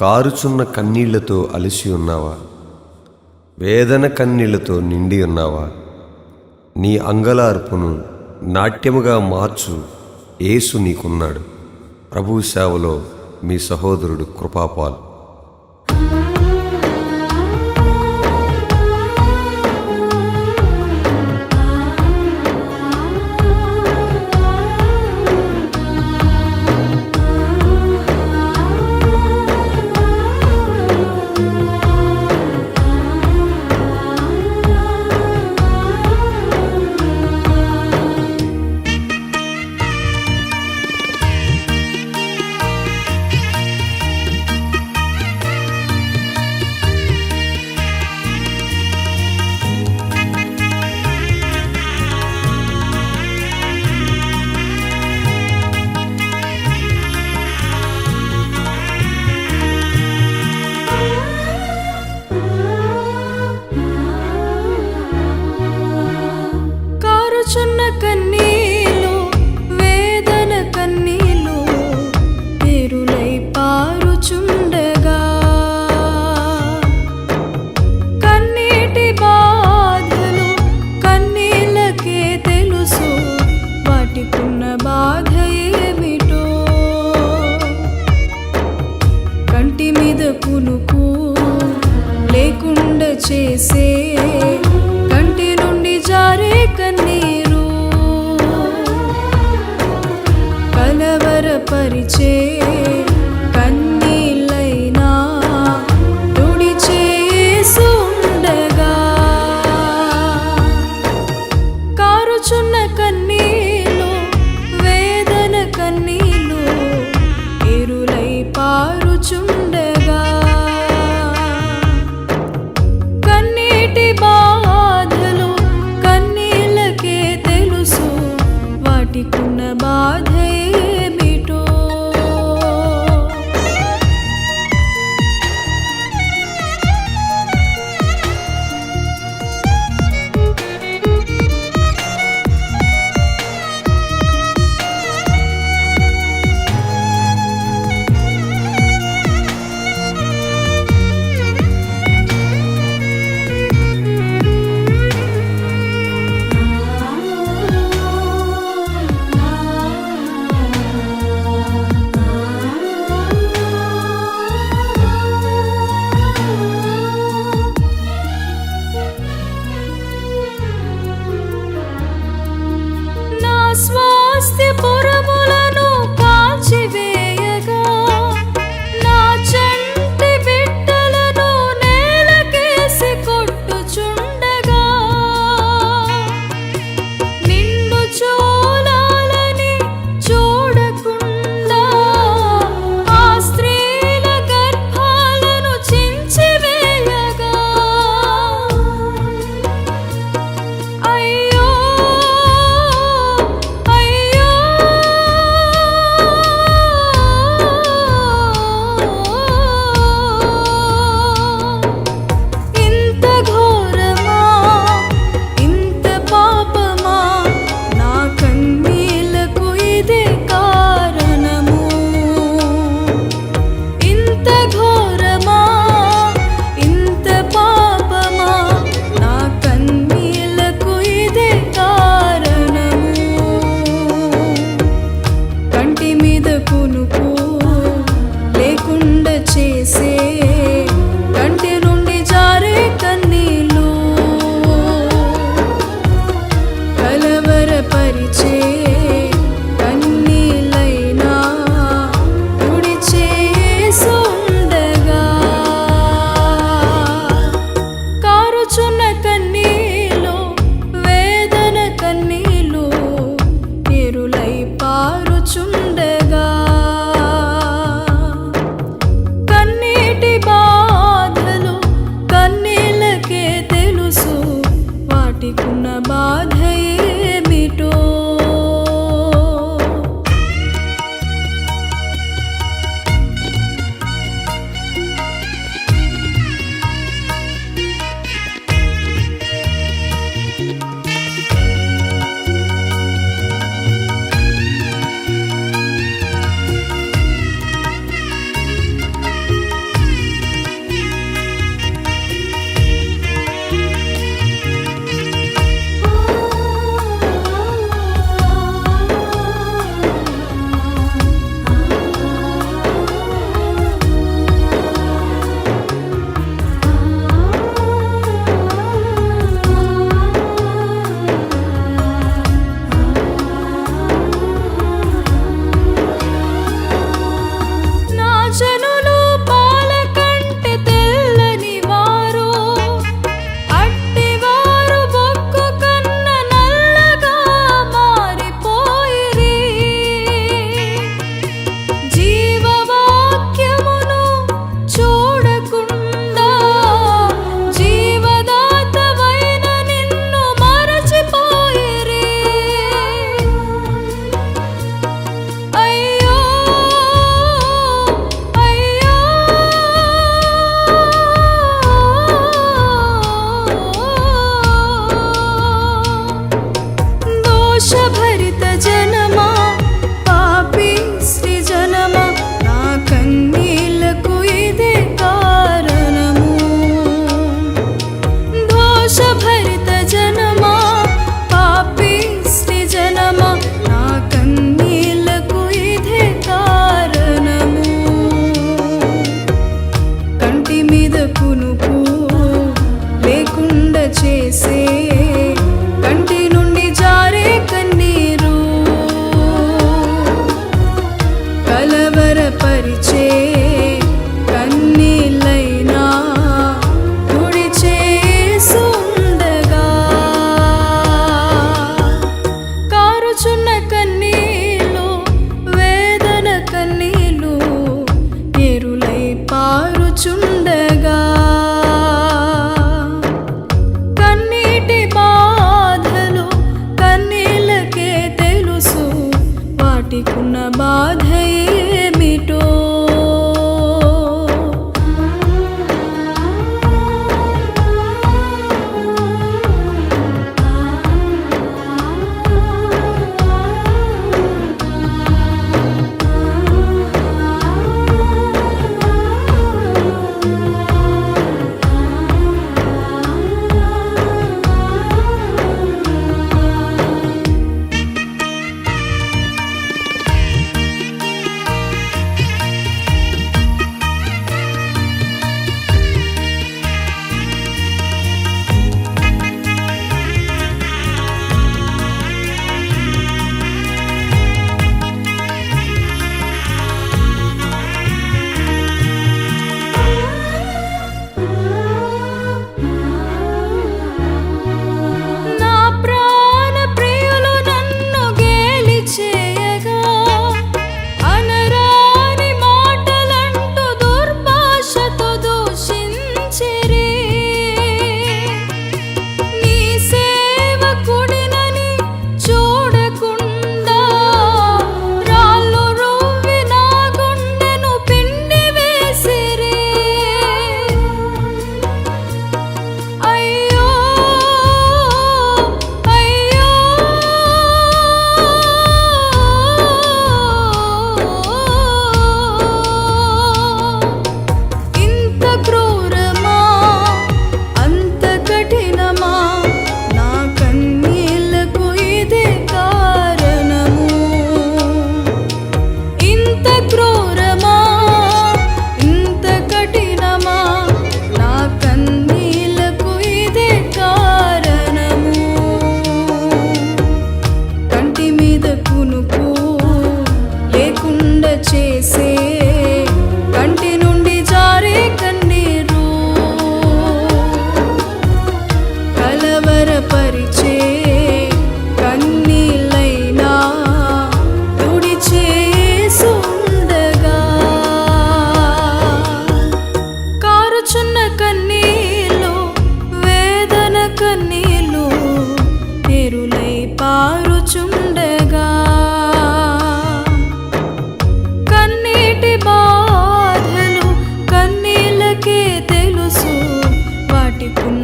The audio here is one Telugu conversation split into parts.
కారుచున్న కన్నీళ్ళతో అలసి ఉన్నావా? వేదన కన్నీళ్ళతో నిండి ఉన్నావా? నీ అంగలార్పును నాట్యముగా మార్చు యేసు నీకున్నాడు. ప్రభు సేవలో మీ సహోదరుడు కృపాపాల్. కలవరపరిచే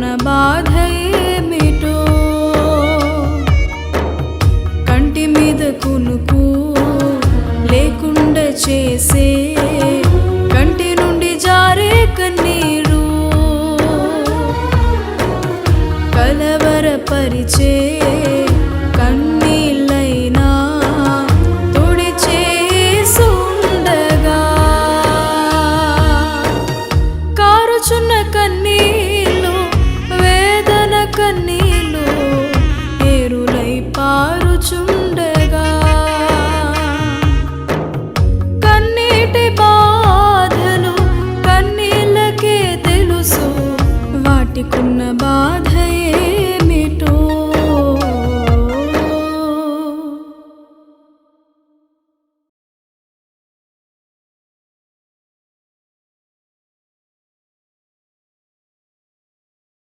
न बाधये